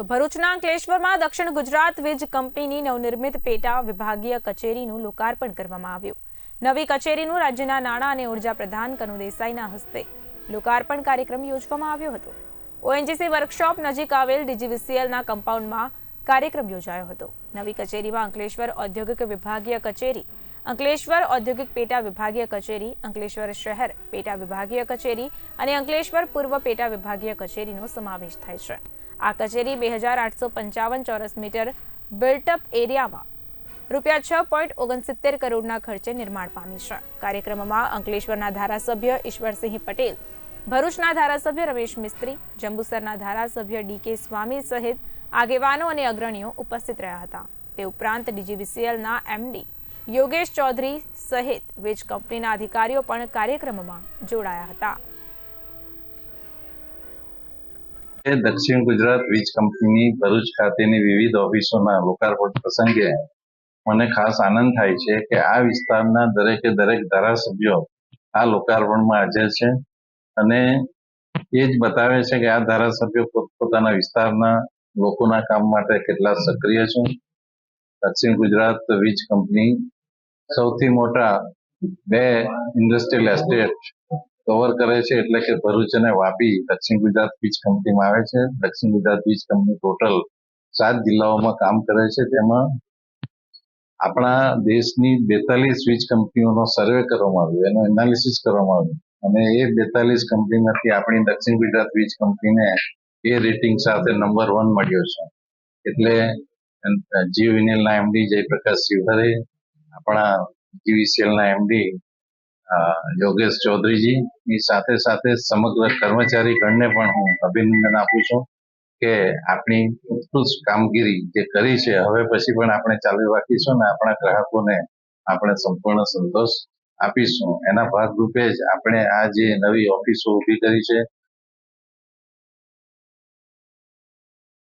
તો ભરૂચના અંકલેશ્વરમાં દક્ષિણ ગુજરાત વીજ કંપનીની નવનિર્મિત પેટા વિભાગીય કચેરીનું લોકાર્પણ કરવામાં આવ્યું. નવી કચેરીનું રાજ્યના નાણાં અને ઊર્જા પ્રધાન કનુ દેસાઈના હસ્તે લોકાર્પણ કાર્યક્રમ યોજવામાં આવ્યો હતો. ઓએનજીસી વર્કશોપ નજીક આવેલ ડીજીવીસીએલના કમ્પાઉન્ડમાં કાર્યક્રમ યોજાયો હતો. નવી કચેરીમાં અંકલેશ્વર ઔદ્યોગિક વિભાગીય કચેરી, અંકલેશ્વર ઔદ્યોગિક પેટા વિભાગીય કચેરી, અંકલેશ્વર શહેર પેટા વિભાગીય કચેરી અને અંકલેશ્વર પૂર્વ પેટા વિભાગીય કચેરીનો સમાવેશ થાય છે. આ કચેરી બે હજાર આઠસો પંચાવન ચોરસ મીટર બિલ્ટઅપ એરિયામાં રૂપિયા છ પોઈન્ટ ઓગણસિત્તેર કરોડના ખર્ચે નિર્માણ પામી છે. કાર્યક્રમમાં અંકલેશ્વરના ધારાસભ્ય ઈશ્વરસિંહ પટેલ, ભરૂચના ધારાસભ્ય રમેશ મિસ્ત્રી, જંબુસરના ધારાસભ્ય ડીકે સ્વામી સહિત આગેવાનો અને અગ્રણીઓ ઉપસ્થિત રહ્યા હતા. તે ઉપરાંત ડીજીવીસીએલના એમડી યોગેશ ચૌધરી સહિત વીજ કંપનીના અધિકારીઓ પણ કાર્યક્રમમાં જોડાયા હતા. દક્ષિણ ગુજરાત વીજ કંપનીની ભરૂચ ખાતેની વિવિધ ઓફિસોના લોકાર્પણ પ્રસંગે મને ખાસ આનંદ થાય છે કે આ વિસ્તારના દરેકે દરેક ધારાસભ્યો આ લોકાર્પણમાં હાજર છે અને એ જ બતાવે છે કે આ ધારાસભ્યો પોતપોતાના વિસ્તારના લોકોના કામ માટે કેટલા સક્રિય છે. દક્ષિણ ગુજરાત વીજ કંપની સૌથી મોટા બે ઇન્ડસ્ટ્રીયલ એસ્ટેટ કવર કરે છે એટલે કે ભરૂચ અને વાપી દક્ષિણ ગુજરાત વીજ કંપનીમાં આવે છે. દક્ષિણ ગુજરાત વીજ કંપની ટોટલ સાત જિલ્લાઓમાં કામ કરે છે. તેમાં આપણા દેશની બેતાલીસ વીજ કંપનીઓનો સર્વે કરવામાં આવ્યો. એનું એનાલિસિસ કરવામાં આવ્યું. અને એ બેતાલીસ કંપનીમાંથી આપણી દક્ષિણ ગુજરાત વીજ કંપનીને એ રેટિંગ સાથે નંબર વન મળ્યો છે. એટલે જીવીએનએલના એમડી જયપ્રકાશ શિવહરે આપણા જીવીસીએલના એમડી યોગેશ ચૌધરીજી, ની સાથે સાથે સમગ્ર કર્મચારી ગણને પણ હું અભિનંદન આપું છું કે આપણી ઉત્કૃષ્ટ કામગીરી જે કરી છે, હવે પછી પણ આપણે ચાલુ રાખીશું ને આપણા ગ્રાહકોને આપણે સંપૂર્ણ સંતોષ આપીશું. એના ભાગરૂપે જ આપણે આ જે નવી ઓફિસો ઊભી કરી છે